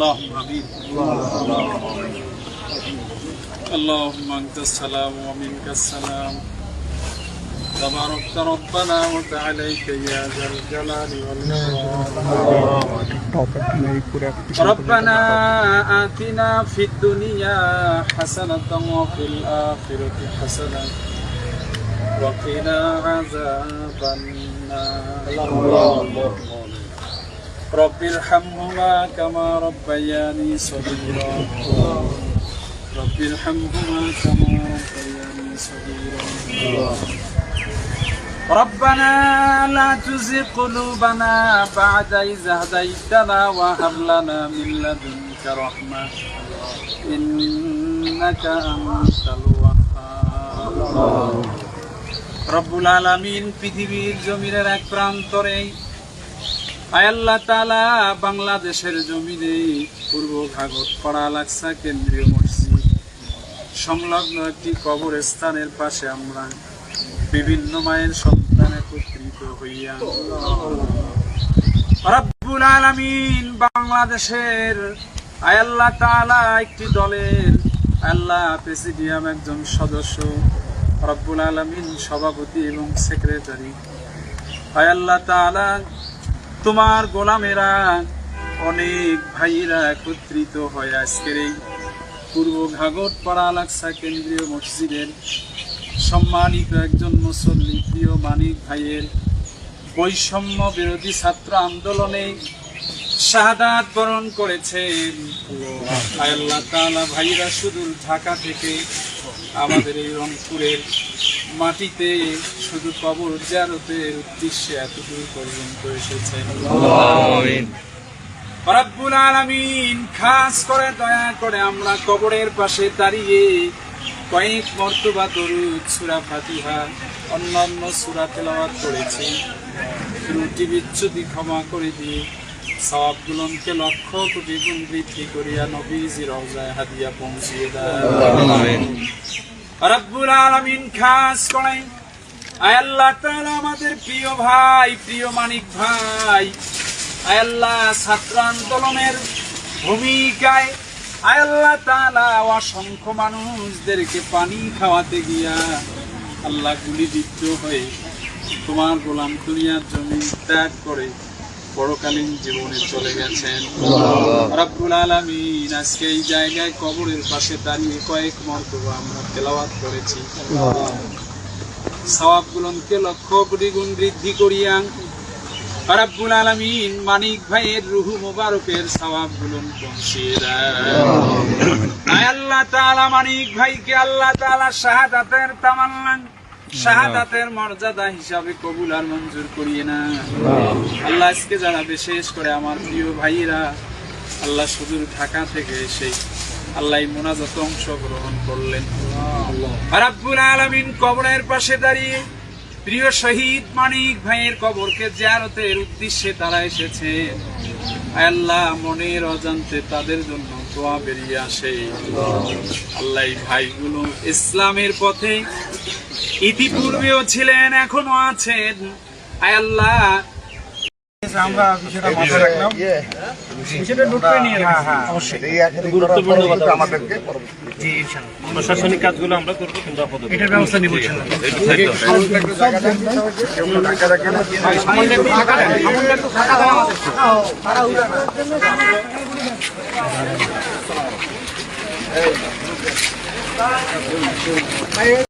اللهم اللهم انت السلام ومنك السلام. تباركت ربنا وتعاليك يا ذا الجلال والإكرام. ربنا آتنا في الدنيا حسنة وفي الآخرة حسنة. وقنا عذاب النار. رب ارحمهما كما ربياني صغيرا رب ارحمهما كما ربياني صغيرا ربنا لا تزغ قلوبنا بعد إذ هديتنا وهب لنا من لدنك رحمة إنك أنت الوهاب রব্বুল আলামিন পৃথিবীর জমিনের এক প্রান্তরে আয়াল্লাহ তালা বাংলাদেশের জমিনে পূর্ব ঘাগত পড়া লাগসা কেন্দ্রীয় মসজিদ। সংলগ্ন একটি কবরস্থানের পাশে আমরা বিভিন্ন মায়ের সন্তান একত্রিত হইয়া রব্বুল আলামিন বাংলাদেশের আয়াল্লাহ তাআলা একটি দলের আল্লাহ প্রেসিডিয়াম একজন সদস্য, রব্বুল আলামিন সভাপতি এবং সেক্রেটারি। আয়াল্লাহ তাআলা তোমার গোলামেরা অনেক ভাইয়েরা একত্রিত হয় আজকের এই পূর্ব ঘাগট পাড়া আলাকসা কেন্দ্রীয় মসজিদের সম্মানিত একজন মুসল্লি প্রিয় মানিক ভাইয়ের বৈষম্য বিরোধী ছাত্র আন্দোলনে শাহাদাত বরণ করেছেন। আল্লাহ তাআলা ভাইরা সুদূর ঢাকা থেকে আমাদের এই রংপুরের মাটিতে শুধু কবর জারতের উদ্দেশ্যে এতদূর পর্যন্ত এসেছেন রব্বুল আলামিন খাস করে দয়া করে আমরা কবরের পাশে দাঁড়িয়ে কয়েক মর্তবা দরুদ সূরা ফাতিহা অন্যান্য সূরা তেলাওয়াত করেছি। ত্রুটি বিচ্যুতি ক্ষমা করে দিয়ে সওয়াবগুলোকে লক্ষ কোটি গুণ বৃদ্ধি করিয়া নবীজি রওজায় হাদিয়া পৌঁছিয়ে দেয় রব্বুল আলামিন খাস করে আয় আল্লাহ তাআলা আমাদের প্রিয় ভাই, প্রিয় মানিক ভাই। আয় আল্লাহ ছাত্র আন্দোলনের ভূমিকায় আয় আল্লাহ তাআলা অসংখ্য মানুষদেরকে পানি খাওয়াতে গিয়া আল্লাহ গুলিবিদ্ধ হয়ে তোমার গোলাম দুনিয়ার জমি ত্যাগ করে পরকালীন জীবনে চলে গেছেন। রব্বুল আলামিন আজকে এই জায়গায় কবরের পাশে দাঁড়িয়ে কয়েক মর্তবা আমরা তেলাওয়াত করেছি। সওয়াবগুলোকে লক্ষ কোটি গুণ বৃদ্ধি করিয়া রব্বুল আলামিন মানিক ভাইয়ের রুহু মোবারকের সওয়াবগুলো পৌঁছিয়ে দেয় আল্লাহ। তাআলা মানিক ভাইকে আল্লাহ তাআলা শাহাদাতের তামান্না শাহাদাতের মর্যাদা হিসাবে কবুল আর মঞ্জুর করিয়ে না। আল্লাহ আজকে যারা বিশেষ করে আমার প্রিয় ভাইয়েরা, আল্লাহ সুদূর ঢাকা থেকে এসে আল্লাহ অংশগ্রহণ করলেন। রাব্বুল আলামিন কবরের পাশে দাঁড়িয়ে প্রিয় শহীদ মানিক ভাইয়ের কবরকে জিয়ারতের উদ্দেশ্যে তারা এসেছে। আল্লাহ মনের অজান্তে তাদের জন্য দোয়া বেরিয়ে আসে আল্লাহ ভাইগুলো ইসলামের পথে ইতিপূর্বেও ছিলেন এখনও আছেন। আয় আল্লাহ আমরা বিষয়টা মাথায় রাখলাম। বিষয়টা নোট করে নিয়ে হ্যাঁ হ্যাঁ অবশ্যই। গুরুত্বপূর্ণ কথা আমাদেরকে জি প্রশাসনিক কাজগুলো আমরা করব কিন্তু আপাতত। এটার ব্যবস্থা নিব ইনশাআল্লাহ।